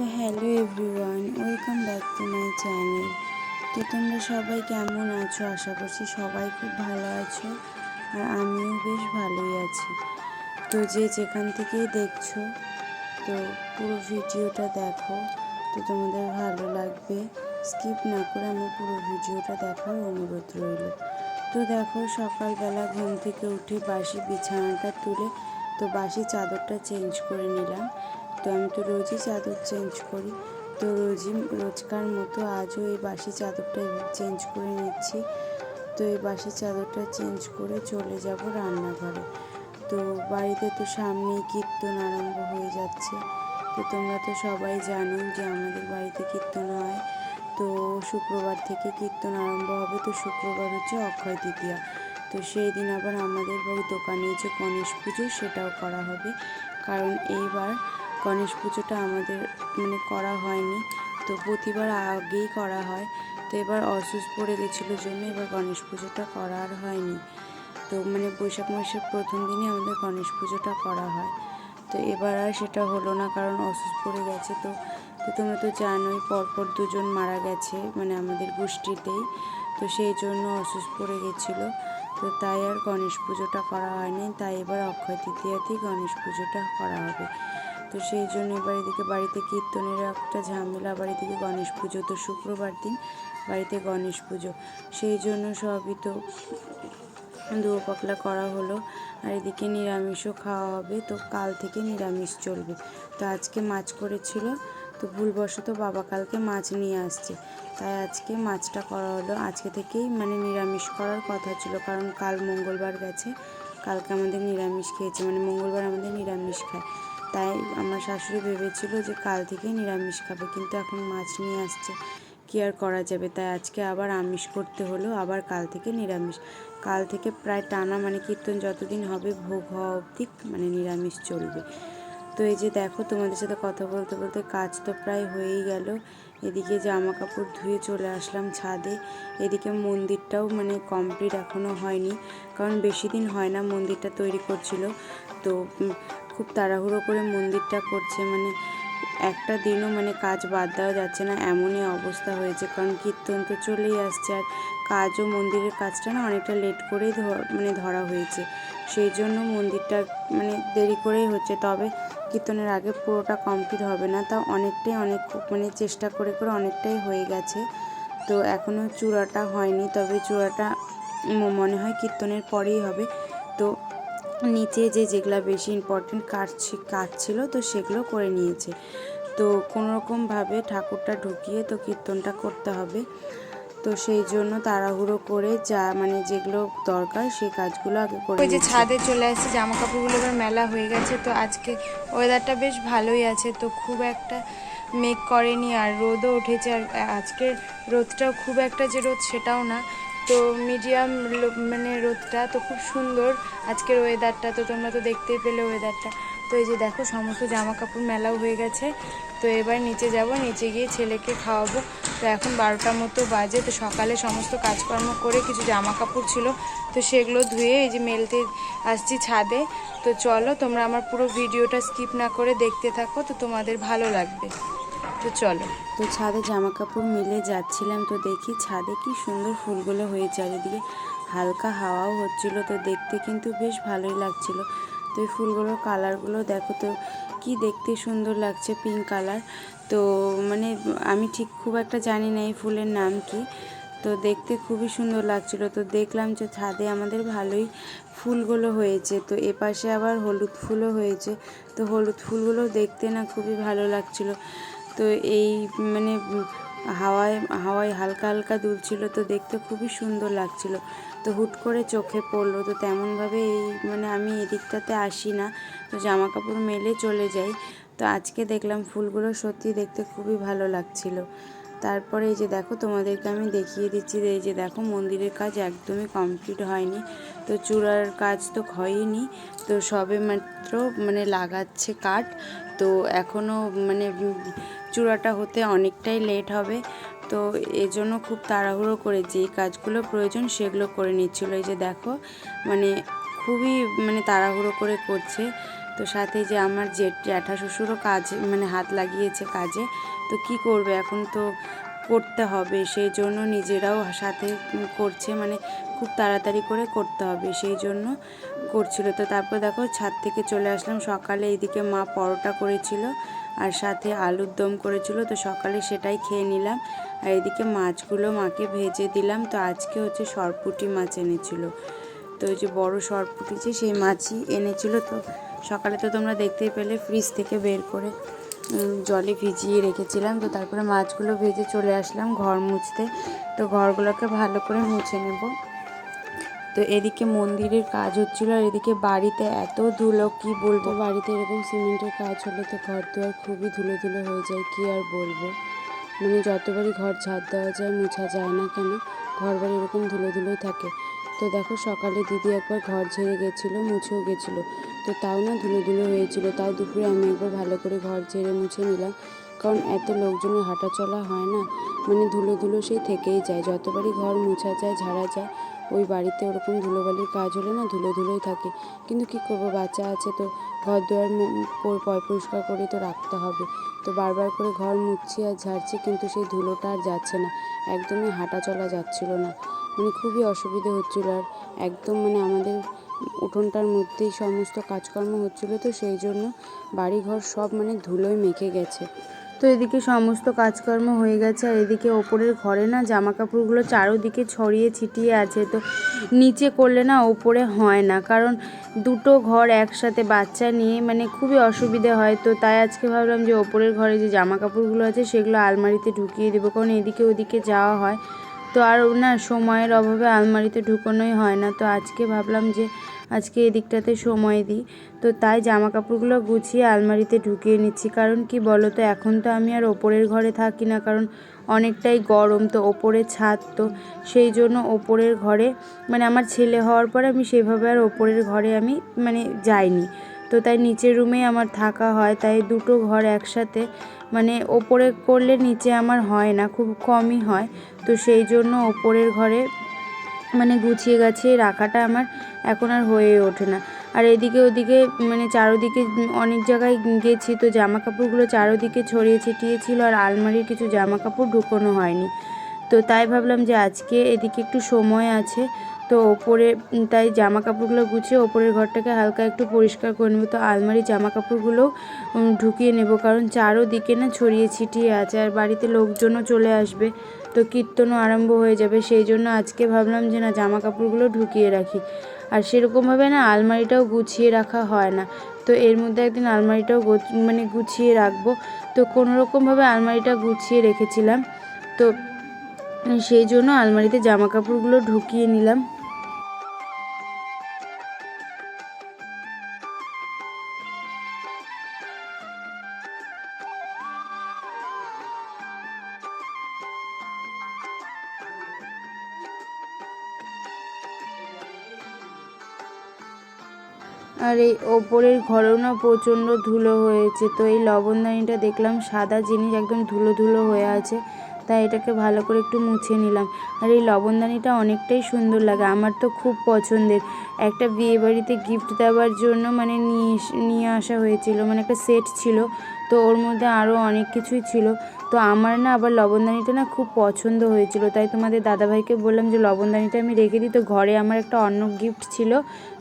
তো hello everyone, welcome back to my channel. তো তোমরা সবাই কেমন আছো? আশা করছি সবাই খুব ভালো আছো আর আমিও বেশ ভালোই আছি। তো যে যেখান থেকেই দেখছ, তো পুরো ভিডিওটা দেখো। তো তোমাদের ভালো লাগবে, স্কিপ না করে আমার পুরো ভিডিওটা দেখার অনুরোধ রইল। তো দেখো, সকালবেলা ঘুম থেকে উঠে বাসি বিছানাটা তুলে তো বাসি চাদরটা চেঞ্জ করে নিলাম। তো আমি তো রোজই চাদর চেঞ্জ করি। তো রোজই রোজকার মতো আজও এই বাসি চাদরটা চেঞ্জ করে নিচ্ছি। তো এই বাসি চাদরটা চেঞ্জ করে চলে যাব রান্নাঘরে। তো বাড়িতে তো সামনেই কীর্তন আরম্ভ হয়ে যাচ্ছে। তো তোমরা তো সবাই জানো যে আমাদের বাড়িতে কীর্তন হয়। তো শুক্রবার থেকে কীর্তন আরম্ভ হবে। তো শুক্রবার হচ্ছে অক্ষয় তৃতীয়া। তো সেই দিন আবার আমাদের ওই দোকানে যে গণেশ পুজো সেটাও করা হবে। কারণ এইবার গণেশ পুজোটা আমাদের মানে করা হয়নি। তো প্রতিবার আগেই করা হয়। তো এবার অসুস্থ পড়ে গেছিল জন্য এবার গণেশ পুজোটা করা আর হয়নি। তো মানে বৈশাখ মাসের প্রথম দিনই আমাদের গণেশ পুজোটা করা হয়। তো এবার আর সেটা হলো না কারণ অসুস্থ পড়ে গেছে। তো তো তোমরা তো জানোই পরপর দুজন মারা গেছে মানে আমাদের গোষ্ঠীতেই। তো সেই জন্য অসুস্থ পড়ে গেছিল। তো তাই আর গণেশ পুজোটা করা হয়নি। তাই এবার অক্ষয় তৃতীয়াতেই গণেশ পুজোটা করা হবে। তো সেই জন্য এবার এদিকে বাড়িতে কীর্তনের একটা ঝামেলা আবার এদিকে গণেশ পুজো তো শুক্রবার দিন, বাড়িতে গণেশ পুজো। সেই জন্য সবই তো দুয়ো পাকলা করা হলো। আর এদিকে নিরামিষও খাওয়া হবে, তো কাল থেকে নিরামিষ চলবে। তো আজকে মাছ করেছিল, তো ভুলবশত বাবা কালকে মাছ নিয়ে আসছে। তাই আজকে মাছটা করা হলো। আজকে থেকেই মানে নিরামিষ করার কথা ছিল, কারণ কাল মঙ্গলবার গেছে। কালকে আমাদের নিরামিষ খেয়েছে মানে মঙ্গলবার আমাদের নিরামিষ খায়। তাই আমার শাশুড়ি ভেবেছিল যে কাল থেকেই নিরামিষ খাবে, কিন্তু এখন মাছ নিয়ে আসছে। কি আর করা যাবে? তাই আজকে আবার আমিষ করতে হলো, আবার কাল থেকে নিরামিষ। কাল থেকে প্রায় টানা মানে কীর্তন যতদিন হবে, ভোগ হওয়া অবধি মানে নিরামিষ চলবে। তো এই যে দেখো, তোমাদের সাথে কথা বলতে বলতে কাজ তো প্রায় হয়েই গেল। এদিকে জামা কাপড় ধুয়ে চলে আসলাম ছাদে। এদিকে মন্দিরটাও মানে কমপ্লিট এখনও হয়নি, কারণ বেশি দিন হয় না মন্দিরটা তৈরি করছিল। তো খুব তাড়াহুড়ো করে মন্দিরটা করছে মানে একটা দিনও মানে কাজ বাদ দেওয়া যাচ্ছে না, এমনই অবস্থা হয়েছে। কারণ কীর্তন তো চলেই আসছে, আর কাজও মন্দিরের কাজটা না অনেকটা লেট করেই মানে ধরা হয়েছে। সেই জন্য মন্দিরটা মানে দেরি করেই হচ্ছে, তবে কীর্তনের আগে পুরোটা কমপ্লিট হবে না তাও অনেকটাই অনেক মানে চেষ্টা করে করে অনেকটাই হয়ে গেছে। তো এখনও চূড়াটা হয়নি, তবে চূড়াটা মনে হয় কীর্তনের পরেই হবে। তো নিচে যে যেগুলো বেশি ইম্পর্টেন্ট কাজ কাজ ছিল তো সেগুলো করে নিয়েছে। তো কোনোরকমভাবে ঠাকুরটা ঢুকিয়ে তো কীর্তনটা করতে হবে। তো সেই জন্য তাড়াহুড়ো করে যা মানে যেগুলো দরকার সেই কাজগুলো আগে করে ওই যে ছাদে চলে আসছে জামা কাপড়গুলো এবার মেলা হয়ে গেছে। তো আজকে ওয়েদারটা বেশ ভালোই আছে। তো খুব একটা মেঘ করেনি আর রোদও উঠেছে। আর আজকের রোদটাও খুব একটা যে রোদ সেটাও না। তো মিডিয়াম মানে রোদটা তো খুব সুন্দর। আজকের ওয়েদারটা তো তোমরা তো দেখতেই পেলে ওয়েদারটা তো এই যে দেখো, সমস্ত জামা কাপড় মেলাও হয়ে গেছে। তো এবার নিচে যাব, নিচে গিয়ে ছেলেকে খাওয়াবো। তো এখন বারোটার মতো বাজে, তো সকালে সমস্ত কাজকর্ম করে কিছু জামা কাপড় ছিল। তো সেগুলো ধুয়ে এই যে মেলতে আসছি ছাদে। তো চলো, তোমরা আমার পুরো ভিডিওটা স্কিপ না করে দেখতে থাকো, তো তোমাদের ভালো লাগবে। তো চলো। তো ছাদে জামা কাপড় মিলে যাচ্ছিলাম তো দেখি ছাদে কি সুন্দর ফুলগুলো হয়েছে। চারিদিকে হালকা হাওয়াও হচ্ছিল তো দেখতে কিন্তু বেশ ভালোই লাগছিল। তো এই ফুলগুলোর কালারগুলো দেখো তো কি দেখতে সুন্দর লাগছে পিঙ্ক কালার তো মানে আমি ঠিক খুব একটা জানি না এই ফুলের নাম কি। তো দেখতে খুবই সুন্দর লাগছিল। তো দেখলাম যে ছাদে আমাদের ভালোই ফুলগুলো হয়েছে। তো এপাশে আবার হলুদ ফুলও হয়েছে। তো হলুদ ফুলগুলো দেখতে না খুবই ভালো লাগছিল। তো এই মানে হাওয়ায় হাওয়ায় হালকা হালকা দুলছিল, তো দেখতে খুবই সুন্দর লাগছিল। তো হুট করে চোখে পড়ল, তো তেমনভাবে এই মানে আমি এদিকটাতে আসি না। তো জামা কাপড় মেলে চলে যাই। তো আজকে দেখলাম ফুলগুলো সত্যি দেখতে খুবই ভালো লাগছিল। তারপরে এই যে দেখো তোমাদেরকে আমি দেখিয়ে দিচ্ছি এই যে দেখো মন্দিরের কাজ একদমই কমপ্লিট হয়নি। তো চূড়ার কাজ তো হয়নি। তো সবে মাত্র মানে লাগাচ্ছে কাঠ। তো এখনও মানে চূড়াটা হতে অনেকটাই লেট হবে। তো এজন্য খুব তাড়াহুড়ো করে যে কাজগুলো প্রয়োজন সেগুলো করে নিচ্ছিল। এই যে দেখো মানে খুবই মানে তাড়াহুড়ো করে করছে। তো সাথে যে আমার জেঠ জ্যাঠা শ্বশুরও কাজ মানে হাত লাগিয়েছে কাজে। তো কি করবে? এখন তো করতে হবে। সেই জন্য নিজেরাও সাথে করছে। মানে খুব তাড়াতাড়ি করে করতে হবে। সেই জন্য করছিল। তো তারপর দেখো ছাদ থেকে চলে আসলাম। সকালে এইদিকে মা পরোটা করেছিল আর সাথে আলুর দম করেছিল। তো সকালে সেটাই খেয়ে নিলাম। আর এদিকে মাছগুলো মাকে ভেজে দিলাম। তো আজকে হচ্ছে সরপুটি মাছ এনেছিল। তো ওই যে বড় সরপুটি যে সেই মাছই এনেছিল। তো সকালে তো তোমরা দেখতেই পেলে ফ্রিজ থেকে বের করে জলে ভিজিয়ে রেখেছিলাম। তো তারপরে মাছগুলো ভেজে চলে আসলাম ঘর মুছতে। তো ঘরগুলোকে ভালো করে মুছে নেব। তো এদিকে মন্দিরের কাজ হচ্ছিল আর এদিকে বাড়িতে এত ধুলো, কি বলব? বাড়িতে এরকম সিমেন্টের কাজ হলে তো ঘর দুয়ার খুবই ধুলো ধুলো হয়ে যায়, কি আর বলব? মানে যতবারই ঘর ঝাড় দেওয়া যায়, মোছা যায় না কেন? ঘর বাড়ি এরকম ধুলো ধুলোই থাকে। তো দেখো সকালে দিদি একবার ঘর ঝেড়ে গেছিল, মুছেও গেছিল। তো তাও না ধুলো ধুলো হয়েছিল, তাও দুপুরে আমি একবার ভালো করে ঘর ঝেড়ে মুছে নিলাম। কারণ এত লোকজনের হাঁটা চলা হয় না মানে ধুলো ধুলো সেই থেকেই যায়। যতবারই ঘর মোছা যায়, ঝাড়া যায়, ওই বাড়িতে ওরকম ধুলোবালির কাজ হলে না ধুলো ধুলোই থাকে। কিন্তু কি করব, বাচ্চা আছে তো ঘর দুয়ার পয় পরিষ্কার করে তো রাখতে হবে। তো বারবার করে ঘর মুছছি আর ঝাড়ছি, কিন্তু সেই ধুলোটা আর যাচ্ছে না। একদমই হাঁটা চলা যাচ্ছিল না। মানে খুবই অসুবিধে হচ্ছিল আর একদম মানে আমাদের উঠোনটার মধ্যেই সমস্ত কাজকর্ম হচ্ছিল তো সেই জন্য বাড়িঘর সব মানে ধুলোয় মেখে গেছে। তো এদিকে সমস্ত কাজকর্ম হয়ে গেছে আর এদিকে ওপরের ঘরে না জামা কাপড়গুলো চারোদিকে ছড়িয়ে ছিটিয়ে আছে তো নিচে করলে না ওপরে হয় না কারণ দুটো ঘর একসাথে বাচ্চা নিয়ে মানে খুবই অসুবিধে হয় তো তাই আজকে ভাবলাম যে ওপরের ঘরে যে জামা কাপড়গুলো আছে সেগুলো আলমারিতে ঢুকিয়ে দেবো কারণ এদিকে ওদিকে যাওয়া হয়। তো আর না, সময়ের অভাবে আলমারিতে ঢুকোনোই হয় না। তো আজকে ভাবলাম যে, আজকে এদিকটাতে সময় দিই। তো তাই জামা কাপড়গুলো গুছিয়ে আলমারিতে ঢুকিয়ে নিচ্ছি। কারণ কি বলো তো এখন তো আমি আর ওপরের ঘরে থাকি না। কারণ অনেকটাই গরম, তো ওপরে ছাদ, তো সেই জন্য ওপরের ঘরে মানে আমার ছেলে হওয়ার পরে আমি সেভাবে আর ওপরের ঘরে আমি মানে যাইনি। তো তাই নিচের রুমেই আমার থাকা হয়। তাই দুটো ঘর একসাথে মানে ওপরে করলে নিচে আমার হয় না, খুব কমই হয়। তো সেই জন্য ওপরের ঘরে মানে গুছিয়ে গাছিয়ে রাখাটা আমার এখন আর হয়ে ওঠে না। আর এদিকে ওদিকে মানে চারোদিকে অনেক জায়গায় গেছি, তো জামা কাপড়গুলো চারোদিকে ছড়িয়ে ছিটিয়ে ছিল আর আলমারির কিছু জামা কাপড় ঢুকোনো হয়নি। তো তাই ভাবলাম যে আজকে এদিকে একটু সময় আছে তো ওপরে তাই জামা কাপড়গুলো গুছিয়ে ওপরের ঘরটাকে হালকা একটু পরিষ্কার করে নেব। তো আলমারি জামা কাপড়গুলোও উম, ঢুকিয়ে নেব। কারণ চারোদিকে না ছড়িয়ে ছিটিয়ে আছে আর বাড়িতে লোকজনও চলে আসবে। তো কীর্তনও আরম্ভ হয়ে যাবে। সেই জন্য আজকে ভাবলাম যে না জামা কাপড়গুলো ঢুকিয়ে রাখি। আর সেরকমভাবে না আলমারিটাও গুছিয়ে রাখা হয় না। তো এর মধ্যে একদিন আলমারিটাও মানে গুছিয়ে রাখব। তো কোনো রকমভাবে আলমারিটা গুছিয়ে রেখেছিলাম। তো সেই জন্য আলমারিতে জামা কাপড়গুলো ঢুকিয়ে নিলাম। আর এই ওপরের ঘরেও প্রচণ্ড ধুলো হয়েছে। তো এই লবণদানিটা দেখলাম, সাদা জিনিস একদম ধুলো ধুলো হয়ে আছে। তাই এটাকে ভালো করে একটু মুছে নিলাম। আর এই লবণদানিটা অনেকটাই সুন্দর লাগে, আমার তো খুব পছন্দের। একটা বিয়েবাড়িতে গিফট দেওয়ার জন্য মানে নিয়ে নিয়ে আসা হয়েছিল মানে একটা সেট ছিল। তো ওর মধ্যে আরও অনেক কিছুই ছিল। তো আমার না আবার লবণদানিটা না খুব পছন্দ হয়েছিল। তাই তোমাদের দাদাভাইকে বললাম যে, লবণদানিটা আমি রেখে দিই। তো ঘরে আমার একটা অন্য গিফট ছিল।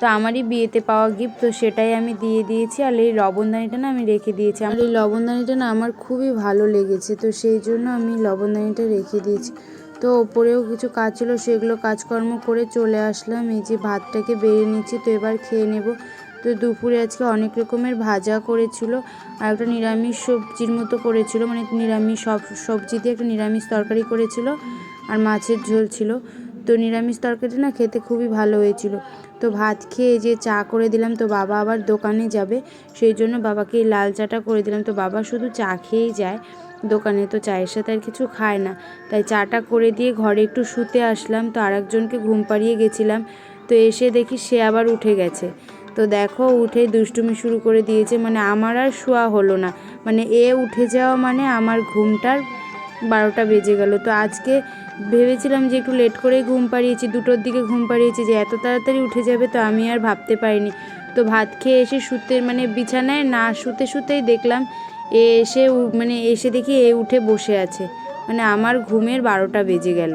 তো আমারই বিয়েতে পাওয়া গিফট তো সেটাই আমি দিয়ে দিয়েছি আর এই লবণদানিটা না আমি রেখে দিয়েছি। আমার এই লবণদানিটা না আমার খুবই ভালো লেগেছে, তো সেই জন্য আমি লবণদানিটা রেখে দিয়েছি। তো ওপরেও কিছু কাজ ছিল, সেগুলো কাজকর্ম করে চলে আসলাম। এই যে ভাতটাকে বেড়ে নিচ্ছি, তো এবার খেয়ে নেব। তো দুপুরে আজকে অনেক রকমের ভাজা করেছিল আর একটা নিরামিষ সবজির মতো করেছিল মানে নিরামিষ সব সবজি দিয়ে একটা নিরামিষ তরকারি করেছিল আর মাছের ঝোল ছিল। তো নিরামিষ তরকারিটা না খেতে খুবই ভালো হয়েছিল। তো ভাত খেয়ে যে চা করে দিলাম, তো বাবা আবার দোকানে যাবে, সেই জন্য বাবাকে লাল চাটা করে দিলাম। তো বাবা শুধু চা খেয়েই যায় দোকানে, তো চায়ের সাথে আর কিছু খায় না। তাই চাটা করে দিয়ে ঘরে একটু শুতে আসলাম, তো আরেকজনকে ঘুম পাড়িয়ে গেছিলাম। তো এসে দেখি সে আবার উঠে গেছে। তো দেখো, উঠে দুষ্টুমি শুরু করে দিয়েছে। মানে আমার আর শোয়া হলো না। মানে এ উঠে যাওয়া মানে আমার ঘুমটার বারোটা বেজে গেল। তো আজকে ভেবেছিলাম যে একটু লেট করেই ঘুম পাড়িয়েছি, দুটোর দিকে ঘুম পাড়িয়েছি যে এত তাড়াতাড়ি উঠে যাবে তো আমি আর ভাবতে পারিনি। তো ভাত খেয়ে এসে শুতে মানে বিছানায় না শুতে শুতেই দেখলাম এ এসে মানে এসে দেখি এ উঠে বসে আছে। মানে আমার ঘুমের বারোটা বেজে গেল।